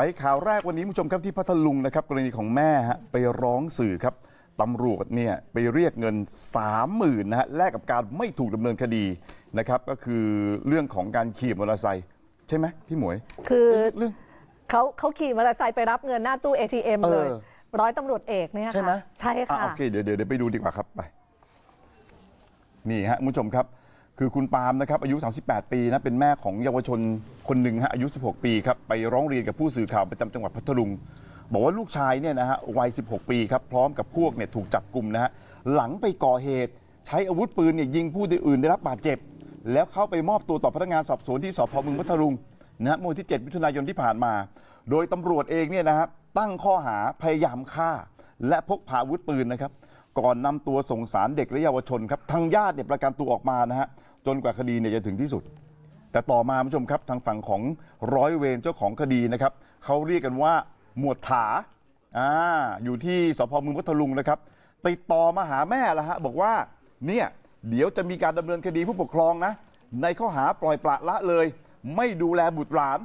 ไปข่าวแรกวันนี้คุณผู้ชมครับที่พัทลุงนะครับกรณีของแม่ฮะไปร้องสื่อครับตำรวจเนี่ยไปเรียกเงิน 3 0,000นะฮะแลกกับการไม่ถูกดำเนินคดีนะครับก็คือเรื่องของการขี่มอเตอร์ไซค์ใช่ไหมพี่หมวย คือเรื่อง เขาเขาขี่มอเตอร์ไซค์ไปรับเงินหน้าตู้ ATM เลย เออ ร้อยตำรวจเอกเนี่ยค่ะใช่ไหมใช่อ่ค่ะ โอเคเดี๋ยวเดี๋ยวเดี๋ยวไปดูดีกว่าครับไป นี่ฮะคุณผู้ชมครับ คือคุณปาล์มนะครับอายุ 38 ปีนะเป็นแม่ของเยาวชนคนหนึ่งฮะอายุ 16 ปีครับไปร้องเรียนกับผู้สื่อข่าวประจำจังหวัดพัทลุง บอกว่าลูกชายเนี่ยนะฮะวัย 16 ปีครับพร้อมกับพวกเนี่ยถูกจับกลุ่มนะฮะหลังไปก่อเหตุ ใช้อาวุธปืนเนี่ยยิงผู้อื่นได้รับบาดเจ็บ แล้วเข้าไปมอบตัวต่อพนักงานสอบสวนที่สพเมืองพัทลุงนะฮะเมื่อวันที่ 7 มิถุนายนที่ผ่านมา โดยตำรวจเองเนี่ยนะฮะตั้งข้อหาพยายามฆ่า และพกพาอาวุธปืนนะครับ ก่อนนำตัวส่งสารเด็กและเยาวชนครับทางญาติเนี่ยประกันตัวออกมานะฮะ จนกว่าคดีเนี่ยจะถึงที่สุด แต่ต่อมาคุณผู้ชมครับทางฝั่งของร้อยเวรเจ้าของคดีนะครับเขาเรียกกันว่าหมวดถาอ่าอยู่ที่สพเมืองพัทลุงนะครับติดต่อมาหาแม่ละฮะบอกว่าเนี่ยเดี๋ยวจะมีการดำเนินคดีผู้ปกครองนะ ในข้อหาปล่อยปละละเลย ไม่ดูแลบุตรหลาน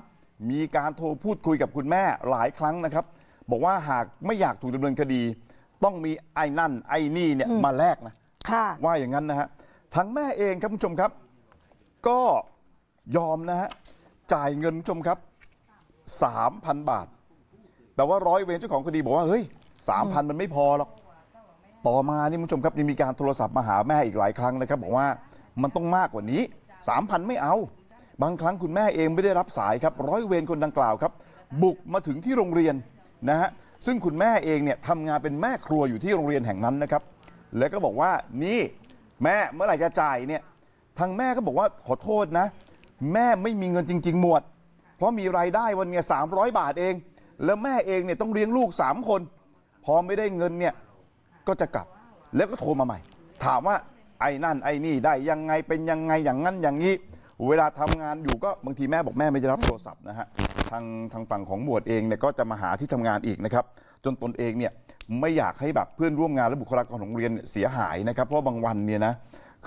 มีการโทรพูดคุยกับคุณแม่หลายครั้งนะครับ บอกว่าหากไม่อยากถูกดำเนินคดี ต้องมีไอ้นั่นไอ้นี่เนี่ยมาแลกนะค่ะ ว่าอย่างนั้นนะฮะ ทางแม่เองครับคุณผู้ชมครับ ก็ยอมนะฮะจ่ายเงินคุณผู้ชมครับ 3,000 บาท แต่ว่าร้อยเวรเจ้าของคดีบอกว่าเฮ้ย3,000 มันไม่พอหรอกต่อมานี่คุณผู้ชมครับมีการโทรศัพท์มาหาแม่อีกหลายครั้งนะครับ บอกว่ามันต้องมากกว่านี้ 3,000 ไม่เอา บางครั้งคุณแม่เองไม่ได้รับสายครับร้อยเวรคนดังกล่าวครับ บุกมาถึงที่โรงเรียนนะฮะซึ่งคุณแม่เองเนี่ยทำงานเป็นแม่ครัวอยู่ที่โรงเรียนแห่งนั้นนะครับ แล้วก็บอกว่านี่ แม่เมื่อไหร่จะจ่ายเนี่ยทางแม่ก็บอกว่าขอโทษนะ แม่ไม่มีเงินจริง ๆ หมวด เพราะมีรายได้วันเนี้ยสามร้อยบาทเอง แล้วแม่เองเนี่ยต้องเลี้ยงลูก3คน พอไม่ได้เงินเนี่ยก็จะกลับแล้วก็โทรมาใหม่ ถามว่าไอ้นั่นไอ้นี่ได้ยังไงเป็นยังไงอย่างนั้นอย่างนี้ เวลาทำงานอยู่ก็บางทีแม่บอกแม่ไม่ได้รับโทรศัพท์นะฮะทางทางฝั่งของหมวดเองเนี่ยก็จะมาหาที่ทำงานอีกนะครับ จนตนเองเนี่ยไม่อยากให้แบบเพื่อนร่วมงานและบุคลากรของโรงเรียนเนี่ยเสียหายนะครับเพราะบางวันเนี่ยนะ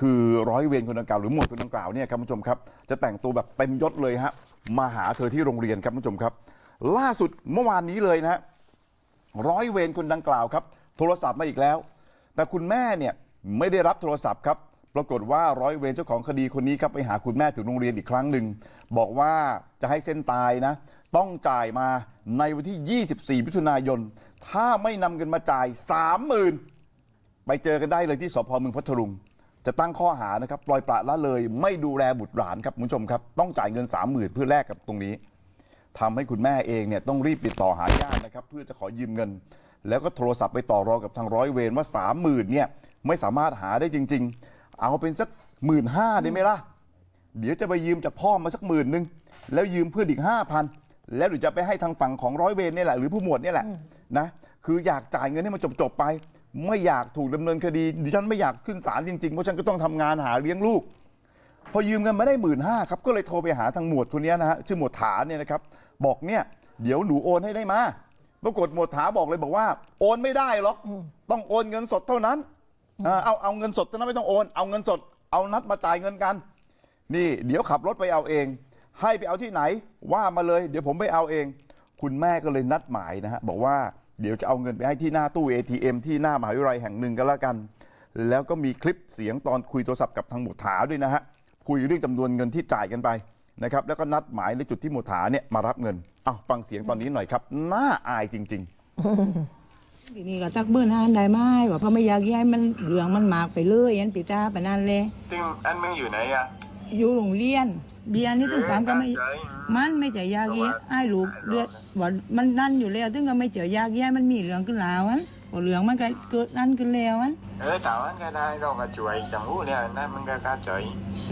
คือร้อยเวรคนดังกล่าวหรือหมวดคนดังกล่าวเนี่ยครับคุณผู้ชมครับจะแต่งตัวแบบเต็มยศเลยฮะมาหาเธอที่โรงเรียนครับคุณผู้ชมครับ ล่าสุดเมื่อวานนี้เลยนะฮะร้อยเวรคนดังกล่าวครับโทรศัพท์มาอีกแล้ว แต่คุณแม่เนี่ยไม่ได้รับโทรศัพท์ครับปรากฏว่าร้อยเวรเจ้าของคดีคนนี้ครับไปหาคุณแม่ถึงโรงเรียนอีกครั้งหนึ่งบอกว่าจะให้เส้นตายนะ ต้องจ่ายมาในวันที่ 24มิถุนายน ถ้าไม่นำเงินมาจ่าย30,000ไปเจอกันได้เลยที่สพเมืองพัทลุงจะตั้งข้อหานะครับปล่อยปละละเลย ไม่ดูแลบุตรหลานครับคุณผู้ชมครับ ต้องจ่ายเงิน30,000เพื่อแลกกับตรงนี้ทำให้คุณแม่เองเนี่ยต้องรีบติดต่อหาญาตินะครับ เพื่อจะขอยืมเงิน แล้วก็โทรศัพท์ไปต่อรองกับทางร้อยเวรว่าสามหมื่นเนี่ยไม่สามารถหาได้จริง ๆ เอาเป็นสักหมื่นห้าได้ไหมล่ะ เดี๋ยวจะไปยืมจากพ่อมาสักหมื่นหนึ่งแล้วยืมเพื่อนอีกห้าพันแล้วเดี๋ยวจะไปให้ทางฝั่งของร้อยเวรเนี่ยแหละหรือผู้หมวดเนี่ยแหละ นะคืออยากจ่ายเงินให้มันจบๆไป ไม่อยากถูกดำเนินคดีดิฉันไม่อยากขึ้นศาลจริงๆ เพราะฉันก็ต้องทำงานหาเลี้ยงลูก พอยืมเงินมาได้หมื่นห้าครับ ก็เลยโทรไปหาทางหมวดคนนี้นะฮะชื่อหมวดถาเนี่ยนะครับ บอกเนี่ย เดี๋ยวหนูโอนให้ได้มาปรากฏหมวดถาบอกเลยบอกว่า โอนไม่ได้หรอกต้องโอนเงินสดเท่านั้นเออเอาเอาเงินสดเท่านั้นไม่ต้องโอน เอาเงินสดเอานัดมาจ่ายเงินกัน นี่ เดี๋ยวขับรถไปเอาเอง ให้ไปเอาที่ไหนว่ามาเลย เดี๋ยวผมไปเอาเอง คุณแม่ก็เลยนัดหมายนะฮะบอกว่าเดี๋ยวจะเอาเงินไปให้ที่หน้าตู้ ATM ที่หน้ามหาวิทยาลัยแห่งหนึ่งก็แล้วกัน แล้วก็มีคลิปเสียงตอนคุยโทรศัพท์กับทางหมุดถาด้วยนะฮะคุยเรื่องจำนวนเงินที่จ่ายกันไปนะครับแล้วก็นัดหมายในจุดที่หมุดถาเนี่ยมารับเงินเอาฟังเสียงตอนนี้หน่อยครับน่าอายจริง ๆ ทีนี้ก็ตักเบิ้ลห้านได้ไหมว่าเพราะไม่อยากย้ายมันเหลืองมันมากไปเลยยันปีตาปะนั่นเลย ซึ่งอันมึงอยู่ไหนอะ อยู่โรงเรียน เบียร์นี่ถึงความก็ไม่เออมันไม่จะยากแย่ไอ้ลูกเลือดว่ามันนั่นอยู่แล้วถึงก็ไม่เจอยากแย่มันมีเหลืองขึ้นแล้วอันพอเหลืองมันก็เกิดนั่นขึ้นแล้วอันเออแต่ว่าก็ได้เราก็ช่วยจังหูเนี่ยนั่นมันก็กล้าช่วย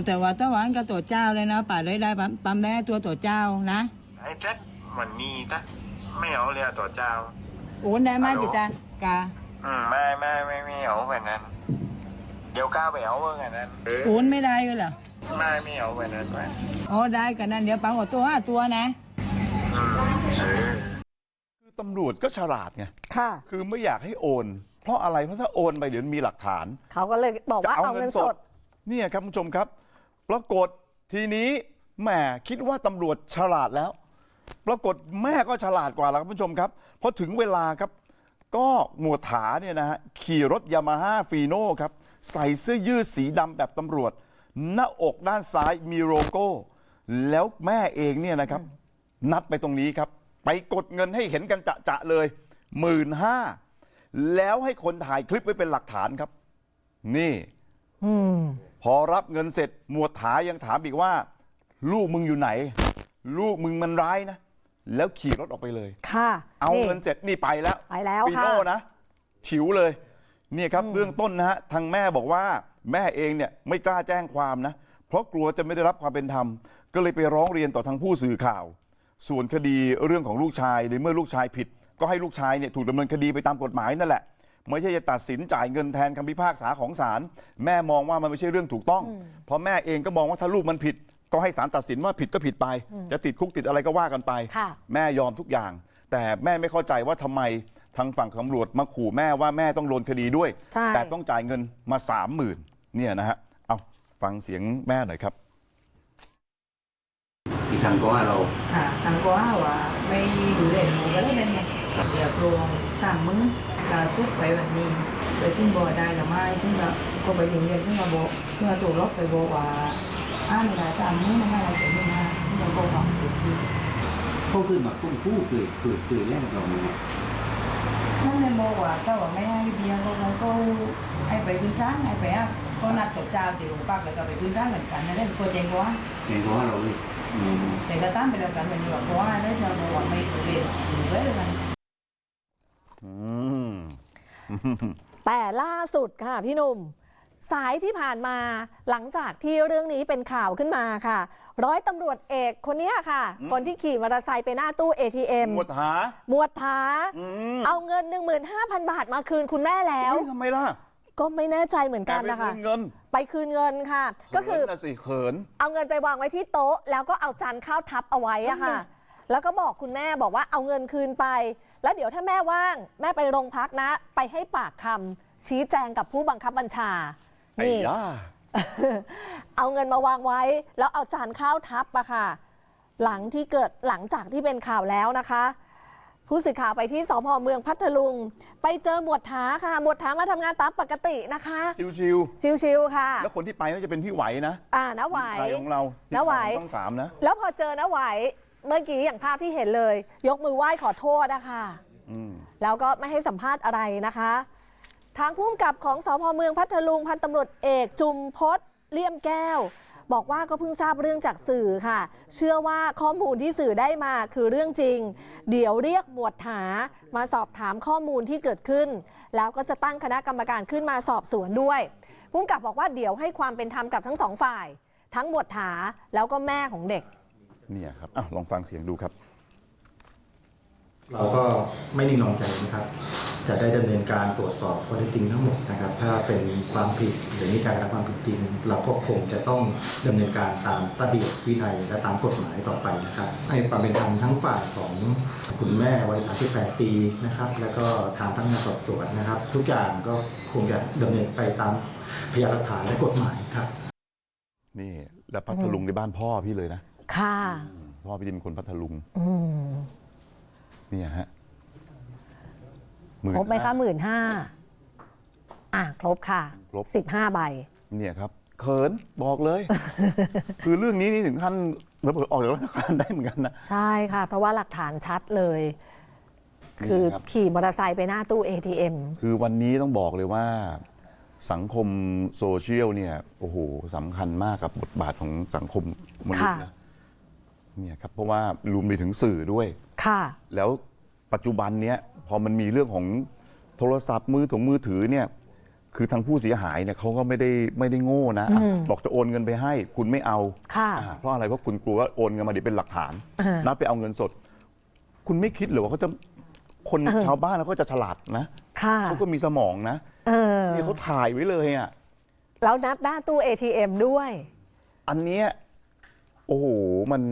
แต่ว่าตะวันก็ตัวเจ้าเลยนะป่าเลยได้ปั๊มปั๊มได้ตัวตัวเจ้านะไอ้เจ๊ดวันนี้นะไม่เอาเลยอะตัวเจ้าโอนได้ไหมปีตากาอืมไม่ไม่ไม่ไม่เอาแบบนั้น เดี๋ยวก้าวไปเอาเมื่อไงนั้นเออโอนไม่ได้ก็เหรอไม่ไม่เอาแบบนั้นไปอ๋อได้กันนั่นเดี๋ยวปั๊มกับตัวห้าตัวนะ อืมเออ คือตำรวจก็ฉลาดไง ค่ะ คือไม่อยากให้โอน เพราะอะไร เพราะถ้าโอนไปเดี๋ยวมีหลักฐาน เขาก็เลยบอกว่าเอาเงินสด เนี่ยครับคุณผู้ชมครับ ปรากฏทีนี้แหมคิดว่าตำรวจฉลาดแล้ว ปรากฏแม่ก็ฉลาดกว่าแล้วครับผู้ชมครับพอถึงเวลาครับ ก็หมวดถาเนี่ยนะฮะขี่รถยามาฮ่าฟีโน่ครับ ใส่เสื้อยืดสีดำแบบตำรวจ หน้าอกด้านซ้ายมีโลโก้ แล้วแม่เองเนี่ยนะครับ นัดไปตรงนี้ครับ ไปกดเงินให้เห็นกันจะๆเลยหมื่นห้าแล้วให้คนถ่ายคลิปไว้เป็นหลักฐานครับ นี่อืมพอรับเงินเสร็จหมวดถายังถามอีกว่า ลูกมึงอยู่ไหน ลูกมึงมันร้ายนะ แล้วขี่รถออกไปเลย ค่ะ เอานี่เงินเสร็จนี่ไปแล้วไปแล้วปีค่ะ โน่นะฉิวเลย เนี่ยครับเบื้องต้นนะฮะทางแม่บอกว่าแม่เองเนี่ยไม่กล้าแจ้งความนะ เพราะกลัวจะไม่ได้รับความเป็นธรรม ก็เลยไปร้องเรียนต่อทางผู้สื่อข่าว ส่วนคดีเรื่องของลูกชายในเมื่อลูกชายผิด ก็ให้ลูกชายเนี่ยถูกดำเนินคดีไปตามกฎหมายนั่นแหละไม่ใช่จะตัดสินจ่ายเงินแทนคำพิพากษาของศาลแม่มองว่ามันไม่ใช่เรื่องถูกต้อง เพราะแม่เองก็มองว่าถ้าลูกมันผิด ก็ให้ศาลตัดสินว่าผิดก็ผิดไป จะติดคุกติดอะไรก็ว่ากันไปค่ะแม่ยอมทุกอย่าง แต่แม่ไม่เข้าใจว่าทำไม ทางฝั่งตำรวจมาขู่แม่ว่าแม่ต้องโดนคดีด้วย ใช่ แต่ต้องจ่ายเงินมาสามหมื่นเนี่ยนะฮะเอาฟังเสียงแม่หน่อยครับ อีกทางก็ว่าเรา ค่ะทางก็ว่าว่าไม่ดูแลหนูก็เลยเป็นไงเดี๋ยวโปรงสามมื้อลาสุดไปวันนี้ไปขึ้นบ่อได้หรือไม่ซึ่งก็ก็ไปถึงเรียนขึ้นมาบอกเพื่อถูกลบไปบอกว่าอ้าวเวลาสามมื้อไม่ให้อะไรเสียไม่มาที่เราบอกว่าถูกที่ เขาขึ้นมาคุ้มคู่คือคือคือแรกเราเนี่ย นั่นเลยโมว่าเจ้าว่าไม่ให้เบียร์เราก็ให้ไปขึ้นร้านให้ไปอะก็นัดกับเจ้าที่โรงพักแล้วก็ไปขึ้นร้านเหมือนกันนั่นเองตัวเจงก็ว่าเห็นเพราะว่าเราเลยแต่ก็ตั้งไปแล้วกันวันนี้ว่าเพราะว่าได้เราบอกว่าไม่ถูกเรียนถูกเลยมันแต่ล่าสุดค่ะพี่หนุ่ม สายที่ผ่านมาหลังจากที่เรื่องนี้เป็นข่าวขึ้นมาค่ะ ร้อยตำรวจเอกคนเนี้ยค่ะอืมคนที่ขี่มอเตอร์ไซค์ไปหน้าตู้ ATM หมวดหาหมวดท้าอืมเอาเงิน 15,000 บาทมาคืนคุณแม่แล้วเฮ้ยทำไมล่ะ ก็ไม่แน่ใจเหมือนกันแต่นะคะไปคืเงินไปคืนเงินค่ะ ก็คือเขินน่ะสิเขินเอาเงินไปวางไว้ที่โต๊ะ แล้วก็เอาจานข้าวทับเอาไว้อะค่ะแล้วก็บอกคุณแม่บอกว่าเอาเงินคืนไป แล้วเดี๋ยวถ้าแม่ว่าง แม่ไปโรงพักนะ ไปให้ปากคำชี้แจงกับผู้บังคับบัญชา ไอ้นี่ ย่า เอาเงินมาวางไว้ แล้วเอาจานข้าวทับอะค่ะ หลังที่เกิดหลังจากที่เป็นข่าวแล้วนะคะ ผู้สื่อข่าวไปที่สพเมืองพัทลุง ไปเจอหมวดถาค่ะ หมวดถามาทำงานตามปกตินะคะ ชิวชิวๆค่ะ ๆ แล้วคนที่ไปน่าจะเป็นพี่ไหวนะอ่านะไหวไทยของเราน้าไหวต้องสามนะแล้วพอเจอนะไหวเมื่อกี้อย่างภาพที่เห็นเลย ยกมือไหว้ขอโทษนะคะ อืม แล้วก็ไม่ให้สัมภาษณ์อะไรนะคะ ทางผู้กำกับของสพเมืองพัทลุงพันตำรวจเอกจุมพศเลี่ยมแก้ว บอกว่าก็เพิ่งทราบเรื่องจากสื่อค่ะ เชื่อว่าข้อมูลที่สื่อได้มาคือเรื่องจริง เดี๋ยวเรียกหมวดถามาสอบถามข้อมูลที่เกิดขึ้น แล้วก็จะตั้งคณะกรรมการขึ้นมาสอบสวนด้วยผู้กำกับบอกว่าเดี๋ยวให้ความเป็นธรรมกับทั้งสองฝ่าย ทั้งหมวดถาแล้วก็แม่ของเด็กเนี่ยครับอะลองฟังเสียงดูครับ เราก็ไม่นิ่งนอนใจนะครับ จะได้ดำเนินการตรวจสอบข้อเท็จจริงทั้งหมดนะครับ ถ้าเป็นความผิดหรือมีการกระทำความผิดจริง เราก็คงจะต้องดำเนินการตามระเบียบวินัยและตามกฎหมายต่อไปนะครับ ให้ความเป็นธรรมทั้งฝ่ายของคุณแม่วัย38ปีนะครับ แล้วก็ทางพนักงานสอบสวนนะครับ ทุกอย่างก็คงจะดำเนินไปตามพยานหลักฐานและกฎหมายครับ นี่ แล้วพัทลุงในบ้านพ่อพี่เลยนะ ค่ะ พ่อพี่ดินเป็นคนพัทลุงอืมเนี่ยฮะ15,000 ครบไหมคะหมื่นห้าอะครบค่ะครบ สิบห้าใบ เนี่ยครับเขินบอกเลย คือเรื่องนี้นี่ถึงขั้นระเบิดออกจากราชการได้เหมือนกันนะ ใช่ค่ะ เพราะว่าหลักฐานชัดเลยนี่คือครับ ขี่มอเตอร์ไซค์ไปหน้าตู้ ATM คือวันนี้ต้องบอกเลยว่า สังคมโซเชียลเนี่ยโอ้โหสำคัญมากกับบทบาทของสังคมมนุษย์นะเนี่ยครับเพราะว่ารวมไปถึงสื่อด้วย ค่ะ แล้ว ปัจจุบันเนี้ยพอมันมีเรื่องของโทรศัพท์มือถงมือถือเนี่ยคือทางผู้เสียหายเนี่ยเขาก็ไม่ได้ไม่ได้โง่นะอะบอกจะโอนเงินไปให้ คุณไม่เอาค่ะอ่าเพราะอะไรเพราะคุณกลัวว่าโอนเงินมาเดี๋ยวเป็นหลักฐานอ่านันัดไปเอาเงินสด คุณไม่คิดเหรือว่าเขาจะคนชาวบ้านเขาจะฉลาดนะค่ะเขาก็มีสมองนะเออนี่เขาถ่ายไว้เลยอะ แล้วนัดหน้าตู้ ATM ด้วย อันเนี้ยโอ้โห มัน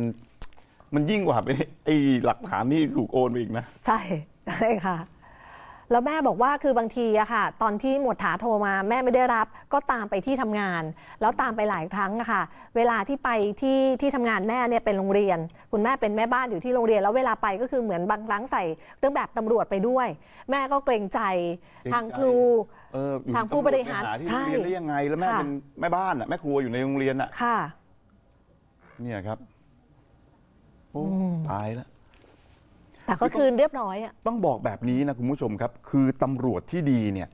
มันยิ่งกว่าไอ้ไอ้หลักฐานที่ถูกโอนไปอีกนะ ใช่ใช่ค่ะ แล้วแม่บอกว่าคือบางทีอะค่ะ ตอนที่หมวดถาโทรมาแม่ไม่ได้รับ ก็ตามไปที่ทำงาน แล้วตามไปหลายครั้งอะค่ะ เวลาที่ไปที่ที่ทำงานแม่เนี่ยเป็นโรงเรียน คุณแม่เป็นแม่บ้านอยู่ที่โรงเรียน แล้วเวลาไปก็คือเหมือนบางครั้งใส่เครื่องแบบตำรวจไปด้วย แม่ก็เกรงใจเกรงใจทางครู เอออยู่ทางผู้บริหารตำวจไปที่ใช่โรงเรียนได้ยังไงแล้วแม่ค่ะ เป็นแม่บ้านอะแม่ครัวอยู่ในโรงเรียนอะค่ะ เนี่ยครับ โอ้ตายแล้ว แต่ก็คืนเรียบร้อยอะต้องบอกแบบนี้นะคุณผู้ชมครับ คือตำรวจที่ดีเนี่ย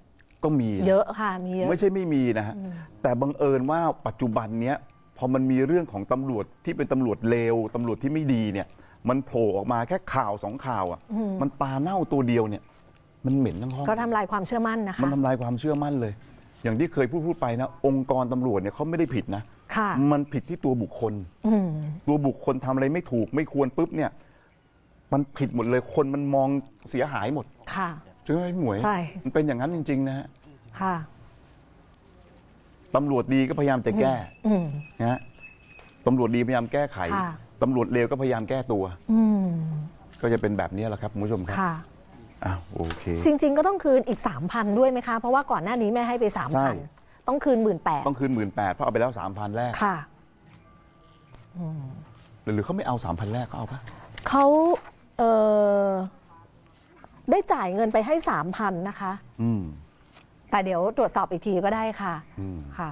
ก็มีนะเยอะค่ะมีเยอะไม่ใช่ไม่มีนะฮะแต่บังเอิญว่าปัจจุบันเนี้ยพอมันมีเรื่องของตำรวจที่เป็นตำรวจเลวตำรวจที่ไม่ดีเนี่ย มันโผล่ออกมาแค่ข่าวสองข่าวอะ มันตาเน่าตัวเดียวเนี่ย มันเหม็นทั้งห้องก็ทำลายความเชื่อมั่นนะคะมันทำลายความเชื่อมั่นเลย อย่างที่เคยพูดพูดไปนะ องค์กรตำรวจเนี่ยเขาไม่ได้ผิดนะ ค่ะมันผิดที่ตัวบุคคลอืมตัวบุคคลทำอะไรไม่ถูกไม่ควรปุ๊บเนี่ย มันผิดหมดเลยคนมันมองเสียหายหมด ค่ะใช่ไหมพี่หมวยใช่มันเป็นอย่างนั้นจริง ๆ นะฮะค่ะตำรวจดีก็พยายามจะแก้อืมนะฮะตำรวจดีพยายามแก้ไขค่ะตำรวจเลวก็พยายามแก้ตัวอืมก็จะเป็นแบบนี้แหละครับคุณผู้ชมครับค่ะอ้าวโอเค จริง ๆ ก็ต้องคืนอีก3,000ด้วยไหมคะ เพราะว่าก่อนหน้านี้แม่ให้ไปใช่3,000 ต้องคืน1 8ื่นต้องคืนหมื่นแปดเพราะเอาไปแล้วสามพันแรกค่ะหรือเขาไม่เอาสามพันแรกเขาเอาปะเขาเออได้จ่ายเงินไปให้3,000นะคะ อืมแต่เดี๋ยวตรวจสอบอีกทีก็ได้ค่ะอืมค่ะ